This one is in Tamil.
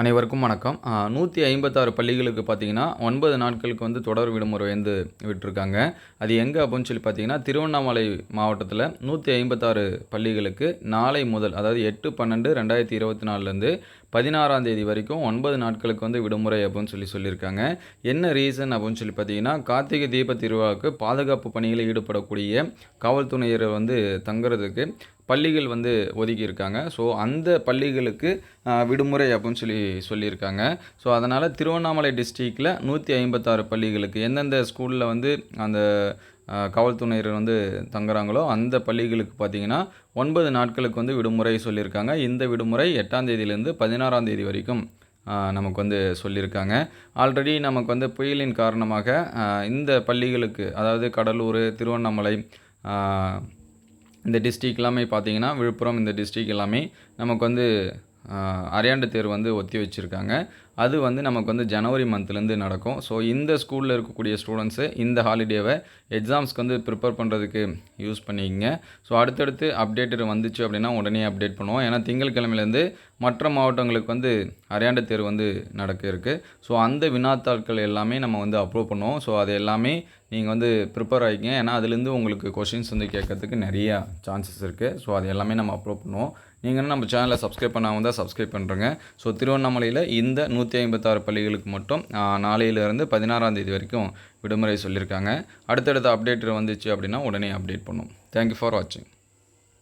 அனைவருக்கும் வணக்கம். நூற்றி ஐம்பத்தாறு பள்ளிகளுக்கு பார்த்தீங்கன்னா ஒன்பது நாட்களுக்கு வந்து தொடர் விடுமுறை வந்து விட்டுருக்காங்க. அது எங்கே அப்படின்னு சொல்லி பார்த்தீங்கன்னா திருவண்ணாமலை மாவட்டத்தில் நூற்றி ஐம்பத்தாறு பள்ளிகளுக்கு நாளை முதல் அதாவது எட்டு பன்னெண்டு ரெண்டாயிரத்தி இருபத்தி நாலுலேருந்து பதினாறாம் தேதி வரைக்கும் ஒன்பது நாட்களுக்கு வந்து விடுமுறை அப்படின்னு சொல்லி சொல்லியிருக்காங்க என்ன ரீசன் அப்படின்னு சொல்லி பார்த்தீங்கன்னா கார்த்திகை தீப திருவிழாவுக்கு பாதுகாப்பு பணிகளில் ஈடுபடக்கூடிய காவல்துறையினர் வந்து தங்குறதுக்கு பள்ளிகள் வந்து ஒதுக்கியிருக்காங்க. ஸோ அந்த பள்ளிகளுக்கு விடுமுறை அப்படின்னு சொல்லி சொல்லியிருக்காங்க. ஸோ அதனால் திருவண்ணாமலை டிஸ்ட்ரிக்டில் நூற்றி ஐம்பத்தாறு பள்ளிகளுக்கு எந்தெந்த ஸ்கூலில் வந்து அந்த காவல்துறையினர் வந்து தங்குறாங்களோ அந்த பள்ளிகளுக்கு பார்த்திங்கன்னா ஒன்பது நாட்களுக்கு வந்து விடுமுறை சொல்லியிருக்காங்க. இந்த விடுமுறை எட்டாம் தேதியிலேருந்து பதினாறாம் தேதி வரைக்கும் நமக்கு வந்து சொல்லியிருக்காங்க. ஆல்ரெடி நமக்கு வந்து புயலின் காரணமாக இந்த பள்ளிகளுக்கு அதாவது கடலூர் திருவண்ணாமலை இந்த டிஸ்ட்ரிக் எல்லாமே பார்த்தீங்கன்னா விழுப்புரம் இந்த டிஸ்ட்ரிக் எல்லாமே நமக்கு வந்து அரையாண்டு தேர்வு வந்து ஒத்தி வச்சுருக்காங்க. அது வந்து நமக்கு வந்து ஜனவரி மந்த்லேருந்து நடக்கும். ஸோ இந்த ஸ்கூலில் இருக்கக்கூடிய ஸ்டூடெண்ட்ஸு இந்த ஹாலிடேவை எக்ஸாம்ஸ்க்கு வந்து ப்ரிப்பேர் பண்ணுறதுக்கு யூஸ் பண்ணிக்கங்க. ஸோ அடுத்தடுத்து அப்டேட்டர் வந்துச்சு அப்படின்னா உடனே அப்டேட் பண்ணுவோம். ஏன்னா திங்கட்கிழமையிலேருந்து மற்ற மாவட்டங்களுக்கு வந்து அரையாண்டு தேர்வு வந்து நடக்க இருக்குது ஸோ அந்த வினாத்தாட்கள் எல்லாமே நம்ம வந்து அப்ரூவ் பண்ணுவோம். ஸோ அது எல்லாமே நீங்கள் வந்து ப்ரிப்பேர் ஆகிக்கங்க ஏன்னா அதுலேருந்து உங்களுக்கு கொஷின்ஸ் வந்து கேட்கறதுக்கு நிறையா சான்சஸ் இருக்குது ஸோ அது எல்லாமே நம்ம அப்ரூவ் பண்ணுவோம். நீங்கள் நம்ம சேனலை சப்ஸ்கிரைப் பண்ணாமல் தான் சப்ஸ்கிரைப் பண்ணுறேங்க ஸோ திருவண்ணாமலையில் இந்த நூற்றி ஐம்பத்தாறு பள்ளிகளுக்கு மட்டும் நாளையிலேருந்து பதினாறாம் தேதி வரைக்கும் விடுமுறை சொல்லியிருக்காங்க. அடுத்தடுத்த அப்டேட் வந்துச்சு அப்படின்னா உடனே அப்டேட் பண்ணும். தேங்க்யூ ஃபார் வாட்சிங்